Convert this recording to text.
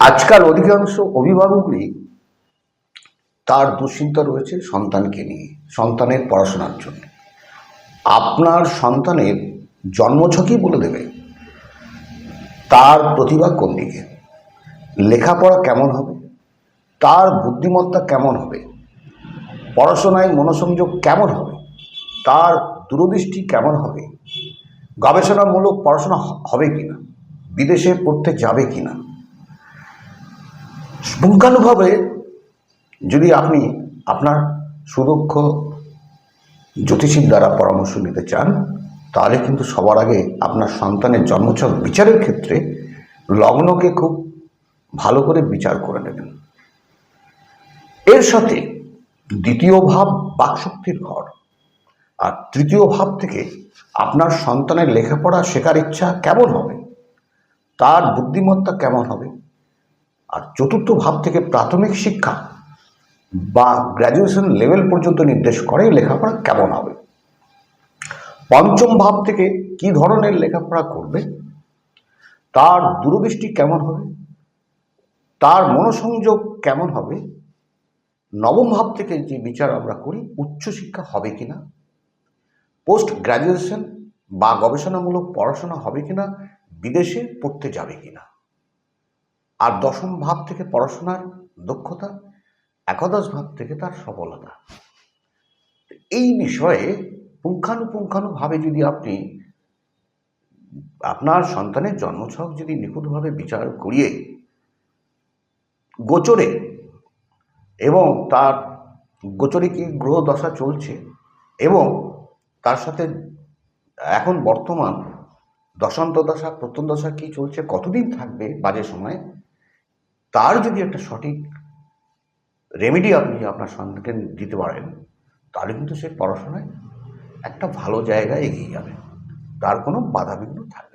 আজকাল অধিকাংশ অভিভাবকই তার দুশ্চিন্তা রয়েছে সন্তানকে নিয়ে, সন্তানের পড়াশোনার জন্য। আপনার সন্তানের জন্মছকই বলে দেবে। তার প্রতিভা কোন দিকে? লেখাপড়া কেমন হবে? তার বুদ্ধিমত্তা কেমন হবে? পড়াশোনায় মনোসংযোগ কেমন হবে? তার দূরদৃষ্টি কেমন হবে? গবেষণামূলক পড়াশোনা হবে কিনা? বিদেশে পড়তে যাবে কিনা? পুঙ্খানুভাবে যদি আপনি আপনার সুদক্ষ জ্যোতিষীর দ্বারা পরামর্শ নিতে চান, তাহলে কিন্তু সবার আগে আপনার সন্তানের জন্মছক বিচারের ক্ষেত্রে লগ্নকে খুব ভালো করে বিচার করে নেবেন। এর সাথে দ্বিতীয় ভাব বাকশক্তির ঘর। আর তৃতীয় ভাব থেকে আপনার সন্তানের লেখাপড়া শেখার ইচ্ছা কেমন হবে? তার বুদ্ধিমত্তা কেমন হবে? আর চতুর্থ ভাব থেকে প্রাথমিক শিক্ষা বা গ্র্যাজুয়েশন লেভেল পর্যন্ত নির্দেশ করে লেখাপড়া কেমন হবে। পঞ্চম ভাব থেকে কি ধরনের লেখাপড়া করবে, তার দূরদৃষ্টি কেমন হবে, তার মনোসংযোগ কেমন হবে, নবম ভাব থেকে যে বিচার আমরা করি উচ্চশিক্ষা হবে কিনা পোস্ট গ্র্যাজুয়েশন বা গবেষণামূলক পড়াশোনা হবে কিনা, বিদেশে পড়তে যাবে কিনা। আর দশম ভাব থেকে পড়াশোনার দক্ষতা, একাদশ ভাব থেকে তার সফলতা এই বিষয়ে পুঙ্খানুপুঙ্খানুভাবে যদি আপনি আপনার সন্তানের জন্মছক যদি নিখুঁতভাবে বিচার করিয়ে গোচরে এবং তার গোচরে কি গ্রহ দশা চলছে এবং তার সাথে এখন বর্তমান দশান্ত দশা, প্রত্যন্ত দশা কি চলছে, কতদিন থাকবে বাজে সময় তার যদি একটা সঠিক রেমেডি আপনি আপনার সন্তানকে দিতে পারেন, তাহলে কিন্তু সে পড়াশোনায় একটা ভালো জায়গায় এগিয়ে যাবে তার কোনো বাধাবিঘ্ন থাকবে।